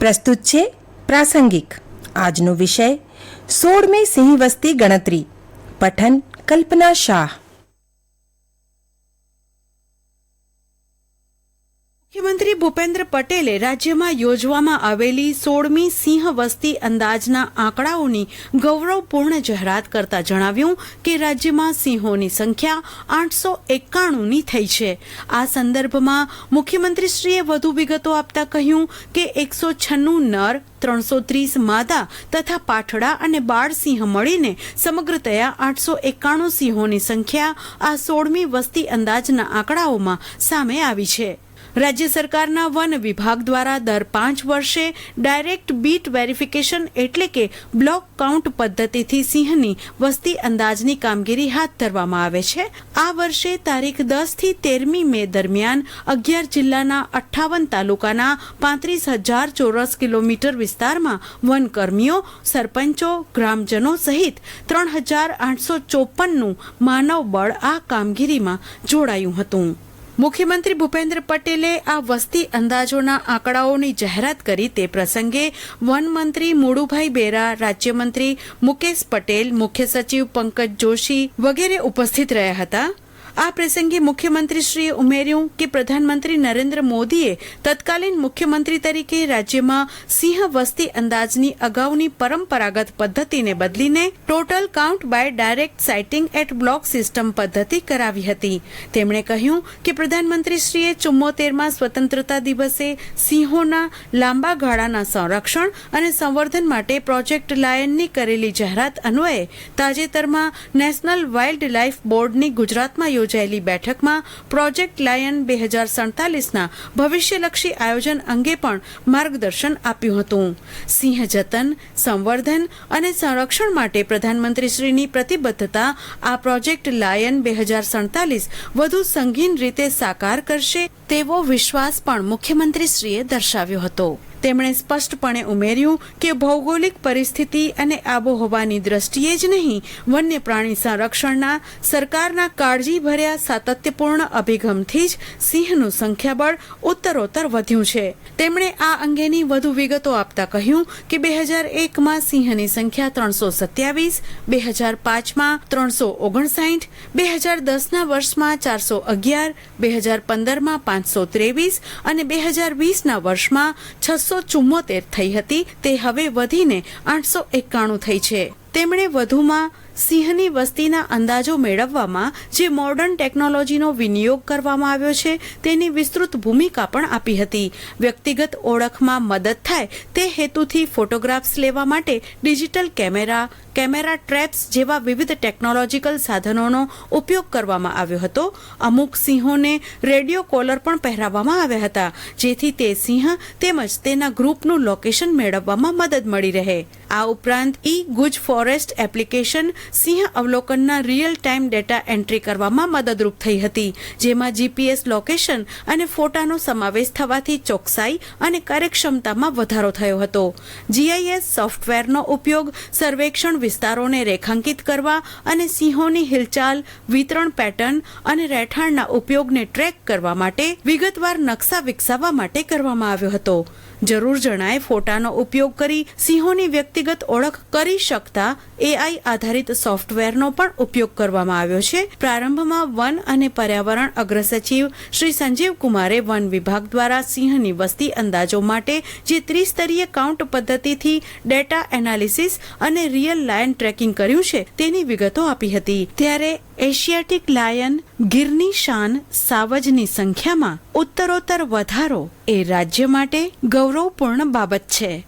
પ્રસ્તુત છે પ્રાસંગિક. આજનો વિષય સોળમી સિંહ વસ્તી ગણતરી. પઠન કલ્પના શાહ. મુખ્યમંત્રી ભૂપેન્દ્ર પટેલે રાજ્યમાં યોજવામાં આવેલી સોળમી સિંહ વસ્તી અંદાજના આંકડાઓની ગૌરવપૂર્ણ જાહેરાત કરતા જણાવ્યું કે રાજ્યમાં સિંહોની સંખ્યા આઠસો એકાણુંની થઈ છે. આ સંદર્ભમાં મુખ્યમંત્રીશ્રીએ વધુ વિગતો આપતા કહ્યું કે એકસો છન્નું નર, ત્રણસો ત્રીસ માદા તથા પાઠડા અને બાળ સિંહ મળીને સમગ્રતયા આઠસો એકાણું સિંહોની સંખ્યા આ સોળમી વસ્તી અંદાજના આંકડાઓમાં સામે આવી છે. રાજ્ય સરકારના વન વિભાગ દ્વારા દર પાંચ વર્ષે ડાયરેક્ટ બીટ વેરિફિકેશન એટલે કે બ્લોક કાઉન્ટ પદ્ધતિથી સિંહની વસ્તી અંદાજની કામગીરી હાથ ધરવામાં આવે છે. આ વર્ષે તારીખ દસથી તેરમી મે દરમિયાન અગિયાર જિલ્લાના અઠ્ઠાવન તાલુકાના પાંત્રીસ હજાર ચોરસ કિલોમીટર વિસ્તારમાં વનકર્મીઓ, સરપંચો, ગ્રામજનો સહિત ત્રણ હજાર આઠસો ચોપનનું માનવ બળ આ કામગીરીમાં જોડાયું હતું. મુખ્યમંત્રી ભૂપેન્દ્ર પટેલે આ વસ્તી અંદાજોના આંકડાઓની જાહેરાત કરી તે પ્રસંગે વન મંત્રી મુળુભાઈ બેરા, રાજ્યમંત્રી મુકેશ પટેલ, મુખ્ય સચિવ પંકજ જોશી વગેરે ઉપસ્થિત રહ્યા હતા. આ પ્રસંગે મુખ્યમંત્રીશ્રીએ ઉમેર્યું કે પ્રધાનમંત્રી નરેન્દ્ર મોદીએ તત્કાલીન મુખ્યમંત્રી તરીકે રાજ્યમાં સિંહ વસ્તી અંદાજની અગાઉની પરંપરાગત પદ્ધતિને બદલીને total count by direct sighting at block system પદ્ધતિ કરાવી હતી. તેમણે કહ્યું કે પ્રધાનમંત્રીશ્રીએ ચુમ્મોતેરમાં સ્વતંત્રતા દિવસે સિંહોના લાંબા ગાળાના સંરક્ષણ અને સંવર્ધન માટે પ્રોજેક્ટ લાયનની કરેલી જાહેરાત અન્વયે તાજેતરમાં નેશનલ વાઇલ્ડ લાઇફ બોર્ડની ગુજરાતમાં યોજાયેલી બેઠકમાં પ્રોજેક્ટ લાયન બે હજાર સડતાલીસના ભવિષ્યલક્ષી આયોજન અંગે પણ માર્ગદર્શન આપ્યું હતું. સિંહ જતન, સંવર્ધન અને સંરક્ષણ માટે પ્રધાનમંત્રીશ્રીની પ્રતિબદ્ધતા આ પ્રોજેક્ટ લાયન બે હજાર સડતાલીસ વધુ સંગીન રીતે સાકાર કરશે તેવો વિશ્વાસ પણ મુખ્યમંત્રીશ્રીએ દર્શાવ્યો હતો. તેમણે સ્પષ્ટપણે ઉમેર્યું કે ભૌગોલિક પરિસ્થિતિ અને આબોહવાની દ્રષ્ટિએ જ નહીં, વન્ય પ્રાણી સંરક્ષણના સરકારના કાળજીભર્યા સાતત્યપૂર્ણ અભિગમથી જ સિંહનું સંખ્યાબળ ઉત્તરોત્તર વધ્યું છે. તેમણે આ અંગેની વધુ વિગતો આપતા કહ્યું કે બે હજાર એકમાં સિંહની સંખ્યા ત્રણસો સત્યાવીસ, બે હજાર પાંચમાં ત્રણસો ઓગણસાઠ, બે હજાર દસના વર્ષમાં ચારસો અગિયાર, બે હજાર પંદરમાં પાંચસો ત્રેવીસ અને બે હજાર વીસના વર્ષમાં છસો ચુમ્મોતેર થઈ હતી. તે હવે વધીને આઠસો એકાણું થઈ છે. તેમણે વધુમાં સિંહની વસ્તીના અંદાજો મેળવવામાં જે મોડર્ન ટેકનોલોજીનો વિનિયોગ કરવામાં આવ્યો છે, તેની વિસ્તૃત ભૂમિકા પણ આપી હતી. વ્યક્તિગત ઓળખમાં મદદ થાય તે હેતુથી ફોટોગ્રાફ્સ લેવા માટે ડિજિટલ કેમેરા કેમેરા ટ્રેપ્સ જેવા વિવિધ ટેકનોલોજીકલ સાધનોનો ઉપયોગ કરવામાં આવ્યો હતો. અમુક સિંહોને રેડિયો કોલર પણ પહેરાવવામાં આવ્યા હતા, જેથી તે સિંહ તેમજ તેના ગ્રુપનું લોકેશન મેળવવામાં મદદ મળી રહે. આ ઉપરાંત ઈ ગુજ ફોરેસ્ટ એપ્લિકેશન સિંહ અવલોકનના રિયલ ટાઈમ ડેટા એન્ટ્રી કરવામાં મદદરૂપ થઈ હતી, જેમાં જીપીએસ લોકેશન અને ફોટાનો સમાવેશ થવાથી ચોકસાઈ અને કાર્યક્ષમતામાં વધારો થયો હતો. જીઆઈએસ સોફ્ટવેરનો ઉપયોગ સર્વેક્ષણ વિસ્તારોને રેખાંકિત કરવા અને સિંહોની હિલચાલ, વિતરણ પેટર્ન અને રહેઠાણના ઉપયોગને ટ્રેક કરવા માટે વિગતવાર નકશા વિકસાવવા માટે કરવામાં આવ્યો હતો. જરૂર જણાય ફોટાનો ઉપયોગ કરી સિંહોની વ્યક્તિગત ઓળખ કરી શકતા એઆઈ આધારિત સોફ્ટવેરનો પણ ઉપયોગ કરવામાં આવ્યો છે. પ્રારંભમાં વન અને પર્યાવરણ અગ્રસચિવ શ્રી સંજીવ કુમારે વન વિભાગ દ્વારા સિંહની વસ્તી અંદાજો માટે જે ત્રિસ્તરીય કાઉન્ટ પદ્ધતિથી ડેટા એનાલિસિસ અને રિયલ લાયન ટ્રેકિંગ કર્યું છે તેની વિગતો આપી હતી. ત્યારે એશિયાટિક લાયન ગીરની શાન સાવજની સંખ્યામાં ઉત્તરોત્તર વધારો એ રાજ્ય માટે ગૌરવપૂર્ણ બાબત છે.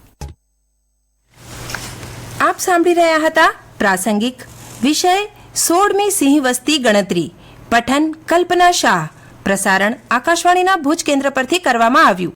આપ સાંભળી રહ્યા હતા પ્રાસંગિક વિષય સોળમી સિંહ વસ્તી ગણતરી, પઠન કલ્પના શાહ, પ્રસારણ આકાશવાણીના ભુજ કેન્દ્ર પરથી કરવામાં આવ્યું.